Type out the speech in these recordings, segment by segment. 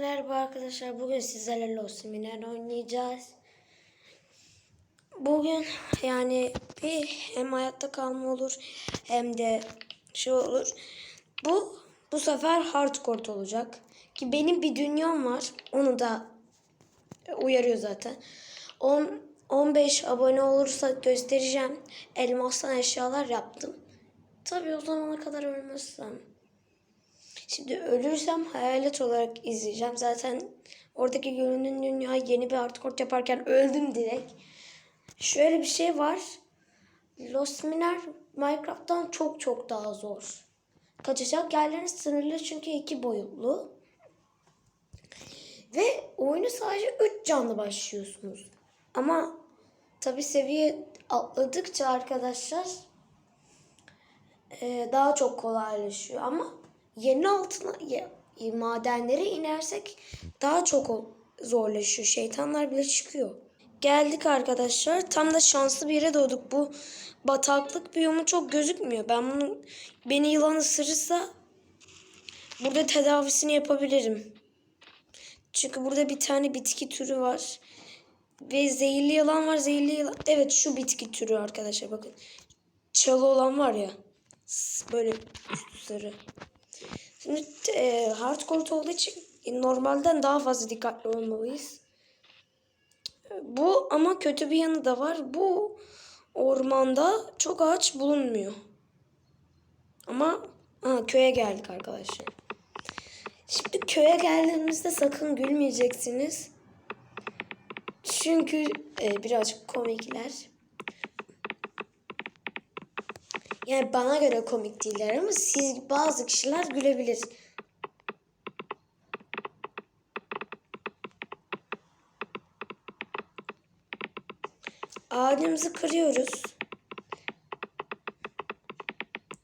Merhaba arkadaşlar. Bugün sizlerle Lost Miner oynayacağız. Bugün yani bir hem hayatta kalma olur hem de şey olur. Bu bu sefer hardcore olacak. Ki benim bir dünyam var. Onu da uyarıyor zaten. 10 15 abone olursa göstereceğim. Elmastan eşyalar yaptım. Tabii o zamana kadar ölmezsem. Şimdi ölürsem hayalet olarak izleyeceğim. Zaten oradaki görünen dünya yeni bir hardcore yaparken öldüm direkt. Şöyle bir şey var. Lost Miner Minecraft'tan çok çok daha zor. Kaçacak yerleriniz sınırlı çünkü iki boyutlu. Ve oyunu sadece 3 canlı başlıyorsunuz. Ama tabi seviye atladıkça arkadaşlar e, daha çok kolaylaşıyor. Ama yerin altına ye- madenlere inersek daha çok zorlaşıyor. Şeytanlar bile çıkıyor. Geldik arkadaşlar. Tam da şanslı bir yere doğduk. Bu bataklık biyomu çok gözükmüyor. Ben bunu beni yılan ısırırsa burada tedavisini yapabilirim. Çünkü burada bir tane bitki türü var. Ve zehirli yılan var. Zehirli yılan. Evet şu bitki türü arkadaşlar bakın. Çalı olan var ya. Böyle üstü sarı. Şimdi e, hardcore olduğu için normalden daha fazla dikkatli olmalıyız. Bu ama kötü bir yanı da var. Bu ormanda çok ağaç bulunmuyor. Ama ha, köye geldik arkadaşlar. Şimdi köye geldiğimizde sakın gülmeyeceksiniz. Çünkü e, birazcık komikler. Yani bana göre komik değiller ama siz bazı kişiler gülebilir. Ağacımızı kırıyoruz.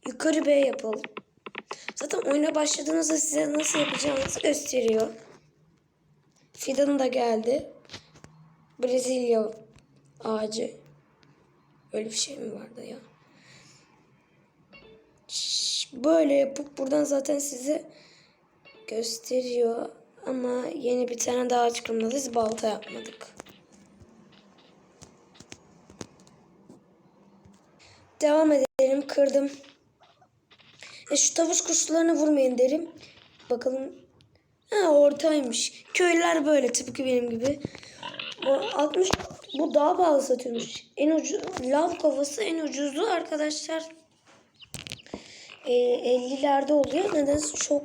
Yukarı B yapalım. Zaten oyuna başladığınızda size nasıl yapacağınızı gösteriyor. Fidan da geldi. Brezilya ağacı. Öyle bir şey mi vardı ya? Böyle yapıp buradan zaten size gösteriyor. Ama yeni bir tane daha çıkımdayız. Balta yapmadık. Devam edelim. Kırdım. E şu tavus kuşlarına vurmayın derim. Bakalım. Ha ortaymış. Köylüler böyle tıpkı benim gibi. O 60 bu daha pahalı satıyormuş. En ucuz lav kovası en ucuzu arkadaşlar. E, 50'lerde oluyor. Nedense çok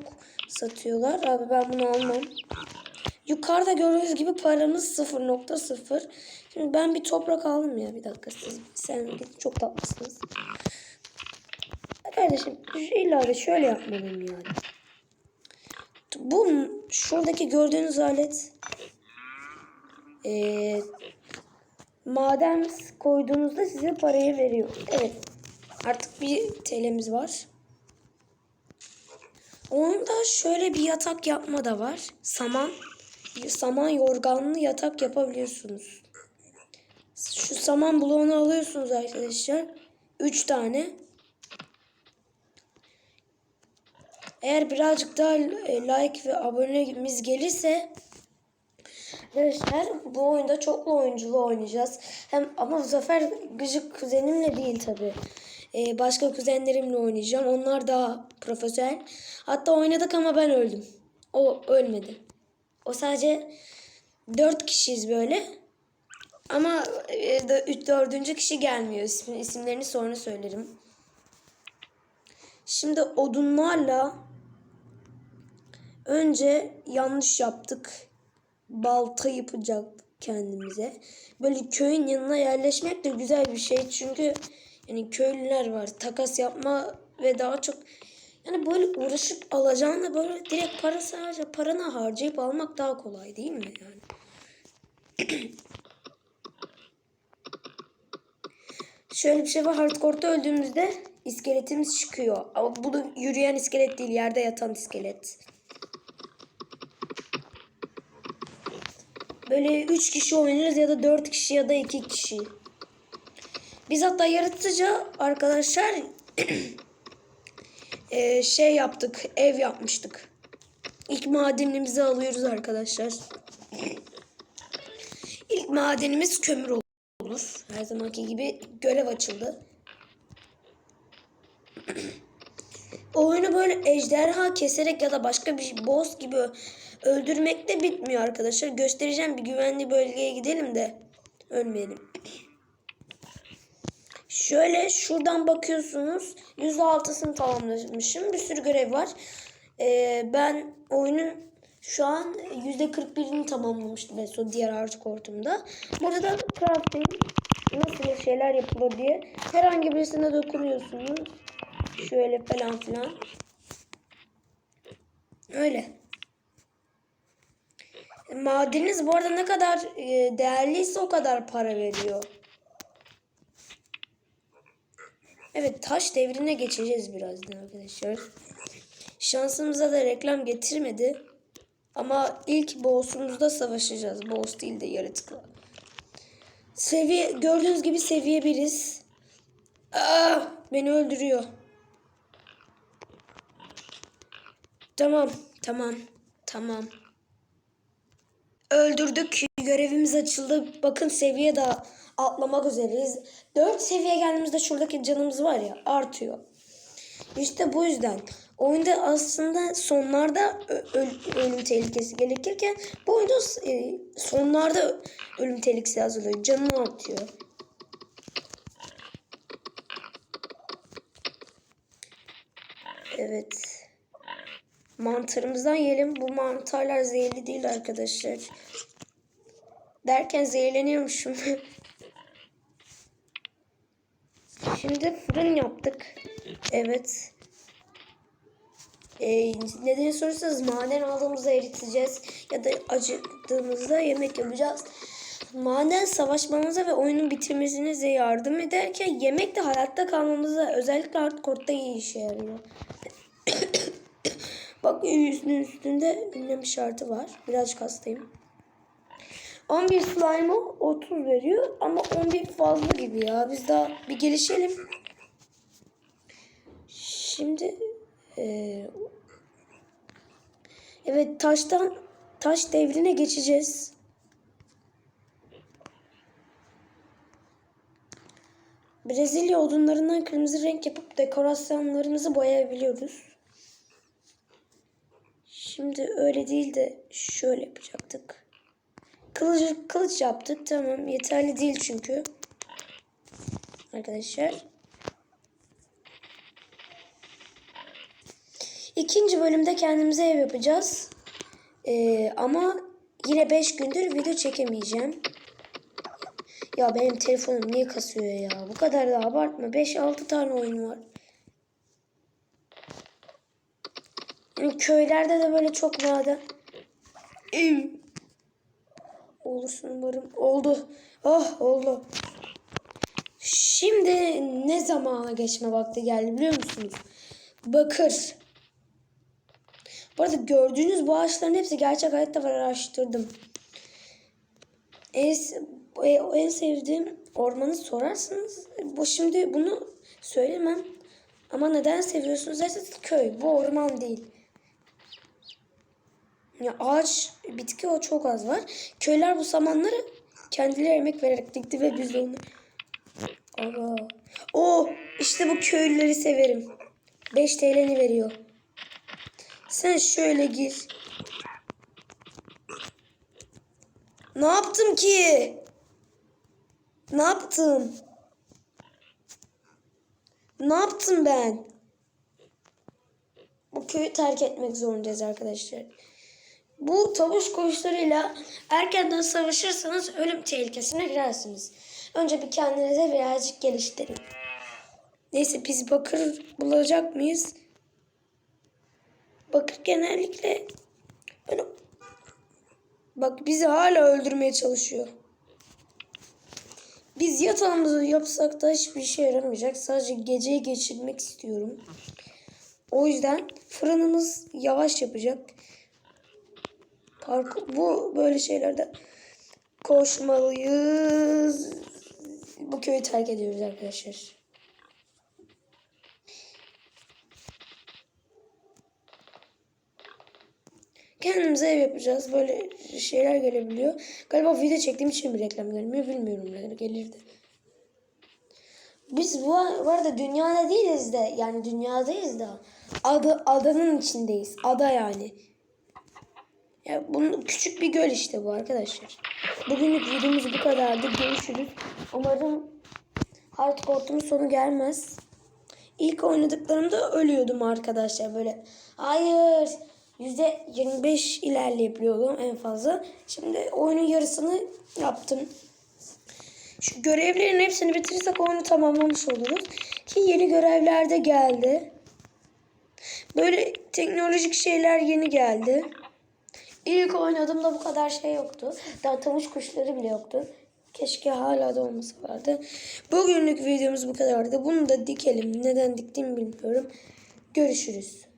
satıyorlar. Abi ben bunu almam. Yukarıda gördüğünüz gibi paramız 0.0. Şimdi ben bir toprak aldım ya. Bir dakika siz sen çok tatlısınız. Kardeşim illa da şöyle yapmalıyım yani. Bu şuradaki gördüğünüz alet eee maden koyduğunuzda size parayı veriyor. Evet. Artık bir TL'miz var. Onda şöyle bir yatak yapma da var. Saman saman yorganlı yatak yapabiliyorsunuz. Şu saman bloğunu alıyorsunuz arkadaşlar. 3 tane. Eğer birazcık daha e, like ve abonemiz gelirse Arkadaşlar bu oyunda çoklu oyunculu oynayacağız. Hem ama bu sefer gıcık kuzenimle değil tabi. Ee, başka kuzenlerimle oynayacağım. Onlar daha profesyonel. Hatta oynadık ama ben öldüm. O ölmedi. O sadece dört kişiyiz böyle. Ama e, dördüncü kişi gelmiyor. İsim, isimlerini sonra söylerim. Şimdi odunlarla önce yanlış yaptık. Balta yapacaktık kendimize. Böyle köyün yanına yerleşmek de güzel bir şey. Çünkü yani köylüler var. Takas yapma ve daha çok yani böyle uğraşıp alacağını böyle direkt para sadece paranı harcayıp almak daha kolay değil mi yani? Şöyle bir şey var. Hardcore'da öldüğümüzde iskeletimiz çıkıyor. Ama bu da yürüyen iskelet değil. Yerde yatan iskelet. Böyle 3 kişi oynarız ya da 4 kişi ya da 2 kişi. Biz hatta yaratıcı arkadaşlar eee, şey yaptık. Ev yapmıştık. İlk madenimizi alıyoruz arkadaşlar. İlk madenimiz kömür olur. Her zamanki gibi görev açıldı. Oyunu böyle ejderha keserek ya da başka bir boss gibi öldürmekle bitmiyor arkadaşlar. Göstereceğim bir güvenli bölgeye gidelim de ölmeyelim. Şöyle şuradan bakıyorsunuz. %6'sını tamamlamışım. Bir sürü görev var. Ee, ben oyunun şu an %41'ini tamamlamıştım en son diğer artık hortumda. Burada da crafting nasıl şeyler yapılır diye herhangi birisine dokunuyorsunuz. Şöyle falan filan. Öyle. Madeniniz bu arada ne kadar e, değerliyse o kadar para veriyor. Evet taş devrine geçeceğiz birazdan arkadaşlar. Şansımıza da reklam getirmedi. Ama ilk boss'umuzda savaşacağız. Boss değil de yaratıkla. Seviye gördüğünüz gibi seviye biriz. Beni öldürüyor. Tamam, tamam, tamam. Öldürdük. Görevimiz açıldı. Bakın seviye de atlamak üzereyiz. 4 seviye geldiğimizde şuradaki canımız var ya artıyor. İşte bu yüzden oyunda aslında sonlarda ölüm tehlikesi gerekirken bu oyunda e, sonlarda ölüm tehlikesi azalıyor. Canını atıyor. Evet. Mantarımızdan yiyelim. Bu mantarlar zehirli değil arkadaşlar. Derken zehirleniyormuşum. Şimdi fırın yaptık. Evet. Ee, nedeni sorarsanız maden aldığımızda eriteceğiz. Ya da acıktığımızda yemek yapacağız. Maden savaşmamıza ve oyunun bitirmesinize yardım ederken yemek de hayatta kalmamıza özellikle hardcore'da iyi işe yarıyor. Bak üstünün üstünde ünlem şartı var. Birazcık hastayım. 11 slime'a 30 veriyor ama 11 fazla gibi ya. Biz daha bir gelişelim. Şimdi eee, evet taştan taş devrine geçeceğiz. Brezilya odunlarından kırmızı renk yapıp dekorasyonlarımızı boyayabiliyoruz. Şimdi öyle değil de şöyle yapacaktık. Kılıç, kılıç yaptık. Tamam. Yeterli değil çünkü. Arkadaşlar. İkinci bölümde kendimize ev yapacağız. Ee, ama yine 5 gündür video çekemeyeceğim. Ya benim telefonum niye kasıyor ya? Bu kadar da abartma. 5-6 tane oyun var. Yani köylerde de böyle çok nadir. Olursun umarım. Oldu. Oh oldu. Şimdi ne zamana geçme vakti geldi biliyor musunuz? Bakır. Bu arada gördüğünüz bu ağaçların hepsi gerçek hayatta var araştırdım. En, e, en sevdiğim ormanı sorarsınız. Bu şimdi bunu söylemem. Ama neden seviyorsunuz derseniz köy. Bu orman değil. Ya ağaç, bitki o çok az var. Köyler bu samanları kendileri emek vererek dikti ve biz de onu... Aa. O işte bu köylüleri severim. 5 TL'ni veriyor. Sen şöyle gir. Ne yaptım ki? Ne yaptım? Ne yaptım ben? Bu köyü terk etmek zorundayız arkadaşlar. Bu tavuş koğuşlarıyla erkenden savaşırsanız ölüm tehlikesine girersiniz. Önce bir kendinize birazcık geliştirin. Neyse biz bakır bulacak mıyız? Bakır genellikle böyle bak bizi hala öldürmeye çalışıyor. Biz yatağımızı yapsak da hiçbir işe yaramayacak. Sadece geceyi geçirmek istiyorum. O yüzden fırınımız yavaş yapacak. Parkur, bu böyle şeylerde koşmalıyız. Bu köyü terk ediyoruz arkadaşlar. kendimize ev yapacağız. Böyle şeyler gelebiliyor. Galiba video çektiğim için bir reklam gelmiyor. Bilmiyorum gelirdi. Biz bu, bu arada dünyada değiliz de yani dünyadayız da adı adanın içindeyiz. Ada yani. Ya bunun küçük bir göl işte bu arkadaşlar. Bugünlük videomuz bu kadardı. Görüşürüz. Umarım hardcore'un sonu gelmez. İlk oynadıklarımda ölüyordum arkadaşlar böyle. Hayır. %25 ilerleyebiliyordum en fazla. Şimdi oyunun yarısını yaptım. Şu görevlerin hepsini bitirirsek oyunu tamamlamış oluruz. Ki yeni görevler de geldi. Böyle teknolojik şeyler yeni geldi. İlk oynadığımda bu kadar şey yoktu. Daha tavus kuşları bile yoktu. Keşke hala da olmasalardı. Bugünlük videomuz bu kadardı. Bunu da dikelim. Neden diktiğimi bilmiyorum. Görüşürüz.